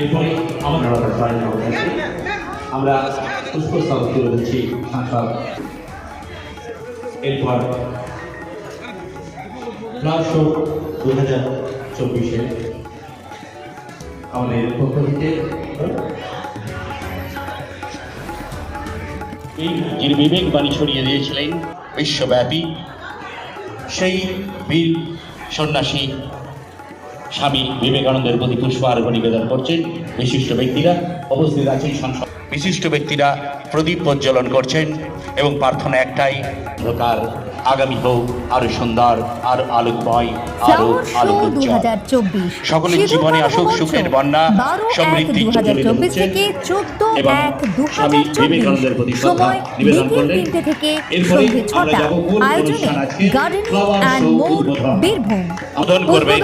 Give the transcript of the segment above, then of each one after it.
এরপরে আমরা আমরা পুষ্পস্তবক তুলে দিচ্ছি সাংসদ এরপর ফ্লাওয়ার শো দু হাজার চব্বিশে আমাদের পক্ষ থেকে যিনি বিবেক বাণী ছড়িয়ে দিয়েছিলেন বিশ্বব্যাপী সেই বীর সন্ন্যাসী স্বামী বিবেকানন্দের প্রতি পুষ্পার্ঘ নিবেদন করছেন। বিশিষ্ট ব্যক্তিরা অবস্থিত আছেন সংসদ। বিশিষ্ট ব্যক্তিরা প্রদীপ প্রজ্বলন করছেন এবং প্রার্থনা একটাই অন্ধকার আগামী হোক আরও সুন্দর আরও আলোকময় আরও আলোকোজ্জ্বল। সকলের জীবনে আসুক সুখের বন্যা, সমৃদ্ধি থেকে চোদ্দ এক দু স্বামী বিবেকানন্দের প্রতি শ্রদ্ধা নিবেদন করলেন। এরপরে আমরা যাব আয়োজনে অনুষ্ঠান আজকে উদ্বোধন। বীরভূম উদ্বোধন করবেন।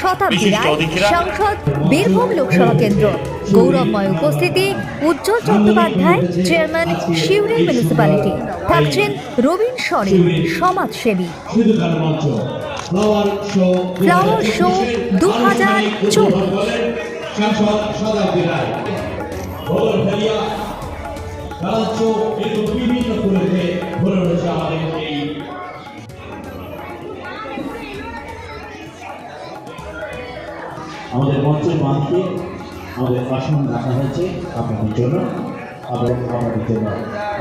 শতাব্দী রায় সাংসদ বীরভূম লোকসভা কেন্দ্র। গৌরবময় উপস্থিতি, উজ্জ্বল চট্টোপাধ্যায়, চেয়ারম্যান শিউরি মিউনিসিপ্যালিটি থাকছেন রবীন সরেন, সমাজসেবী। ফ্লাওয়ার শো দু হাজার চব্বিশ আমাদের মঞ্চের মাঝে আমাদের আসন রাখা হয়েছে আপনাদের জন্য এবং আমাদের জন্য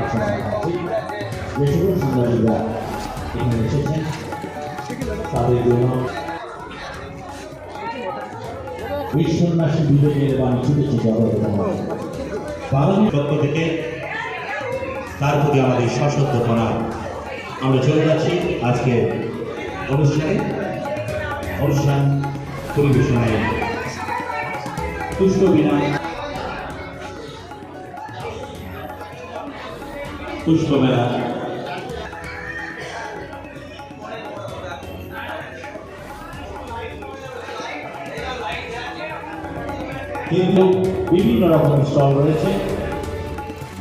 আসন রাখা হয়েছে যে সকল সাংবাদিকরা এখানে এসেছেন, তাদের জন্য বিশ্বন্যাসী বিবেকের বাণী ছুটেছে জগৎ বাঙালি পক্ষ থেকে তার প্রতি আমাদের সশব্দ প্রণাম আমরা চলে যাচ্ছি আজকে অনুষ্ঠানে। অনুষ্ঠান পরিবেশনায় পুষ্প বিনা পুষ্প মেলা। কিন্তু বিভিন্ন রকমের স্টল রয়েছে।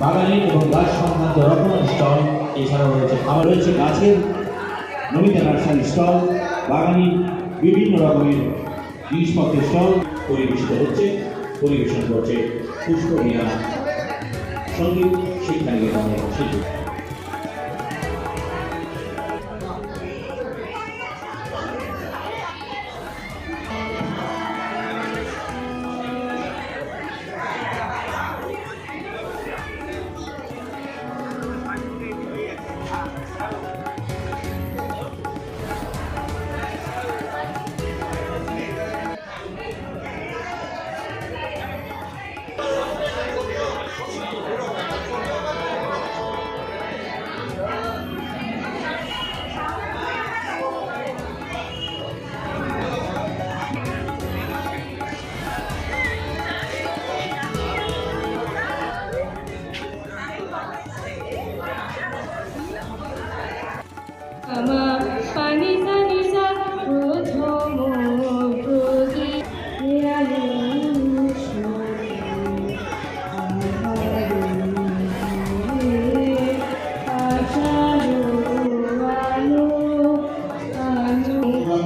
বাগানি এবং গাছ সংক্রান্ত রকমের স্টল এছাড়াও রয়েছে। আবার রয়েছে গাছের নমিতা নার্সারি স্টল। বাগানি বিভিন্ন রকমের জিনিসপত্রের স্টল পরিবেশিত হচ্ছে। পরিবেশন করছে পুষ্প মিয়া সংগীত শিক্ষা নিকেতনের শিল্পী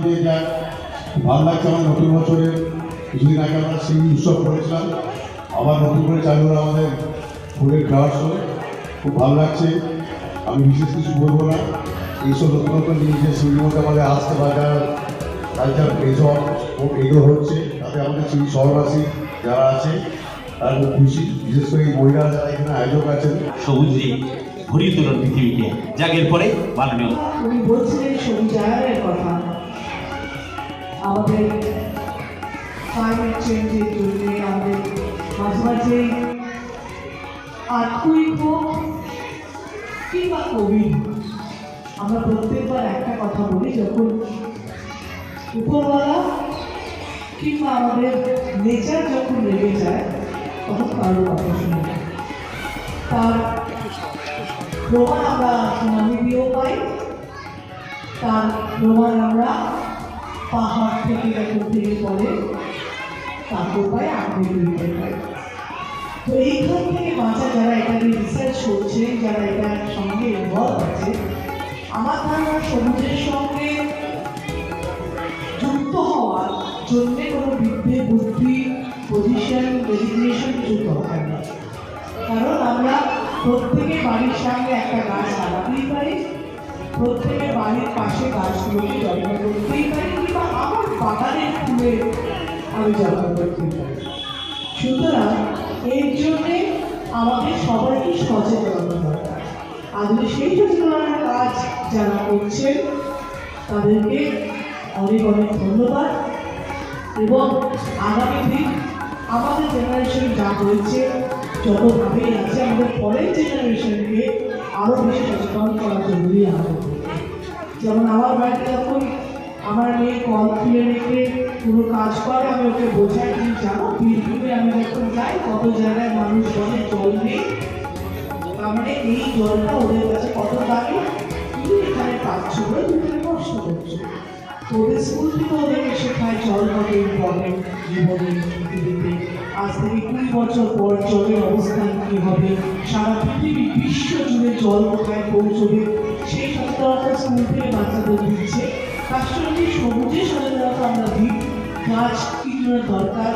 দিয়ে যায়। ভালো লাগছে আমার নতুন বছরে। কিছুদিন আগে আমরা সেই উৎসব করেছিলাম। আবার নতুন করে চালু হলো আমাদের ফুলের ফ্লাওয়ার শো খুব ভালো লাগছে। আমি বিশেষ কিছু বলব না। এইসব নতুন নতুন জিনিস যে সিঁড়ির মধ্যে আমাদের আসতে বাজার কালচার এইসব এগুলো হচ্ছে তাতে আমাদের সিঁড়ি শহরবাসী যারা আছে তারা খুব খুশি। বিশেষ করে এই মহিলারা যারা এখানে আয়োজক আছেন। সবুজ ঘুরিয়ে তুলুন পৃথিবীকে। জাগের পরে মাননীয় উনি বলছিলেন সবুজায়নের কথা। আমাদের ক্লাইমেট চেঞ্জের জন্য আমাদের মাঝে মাঝে আর্থিক হোক কিংবা কোভিড আমরা প্রত্যেকবার একটা কথা বলি যখন উপরওয়ালা কিংবা আমাদের নেচার যখন লেগে যায়, তখন কারও কথা। তার প্রমাণ আমরা সুনামি দিয়েও পাই, তার প্রমাণ আমরা পাহাড় থেকে যখন ভেঙে পড়ে তার উপায় আপনি বেরিয়ে হয়। তো এইখান থেকে বাঁচা, যারা এটা নিয়ে রিসার্চ করছে, যারা এটার সঙ্গে ইনভলভ আছে, আমার ধারণা সমুদ্রের সঙ্গে যুক্ত হওয়ার জন্য কোনো বৃদ্ধি বুদ্ধি পজিশন রেজিগনেশন কিছু দরকার নেই। কারণ আমরা প্রত্যেকে বাড়ির সামনে একটা গাছ লাগাতেই পারি প্রত্যেকের বাড়ির পাশে গাছগুলোকে যত্ন করতেই পারি কিংবা আমার বাগানের ফুলে আমি যত্ন করতেই পারি সুতরাং এর জন্যে আমাদের সবাইকে সচেতন দরকার আজকে সেই সচেতনতার কাজ যারা করছেন, তাদেরকে অনেক অনেক ধন্যবাদ। এবং আগামী দিন আমাদের জেনারেশন যা হয়েছে, যতভাবেই আছে বেশি করা জরুরি আমাদের যেমন আমার বাড়িতে যখন আমার মেয়ে কল খুলে রেখে কোনো কাজ করে, আমি ওকে বোঝাই, তুমি জানো বীরভূমে আমি যখন যাই, কত জায়গায় মানুষ বলে জল নেই? তার মানে এই জলটা ওদের কাছে কত দামি তুমি এখানে পাচ্ছ বলে তুমি কষ্ট করছ। জল কত ইম্পর্টেন্ট জীবনে কুড়ি বছর পর জলের অবস্থান কী হবে? সারা পৃথিবী বিশ্ব জুড়ে জল কোথায় পৌঁছবে? সেই সচেতনতা স্কুল দিচ্ছে। তার সঙ্গে সচেতনতা আমরা দিই গাছ কী দরকার।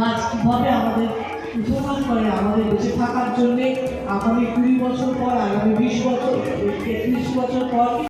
গাছ কীভাবে আমাদের উপকার থাকার জন্যে আগামী কুড়ি বছর পর, আগামী বিশ বছর ত্রিশ বছর পর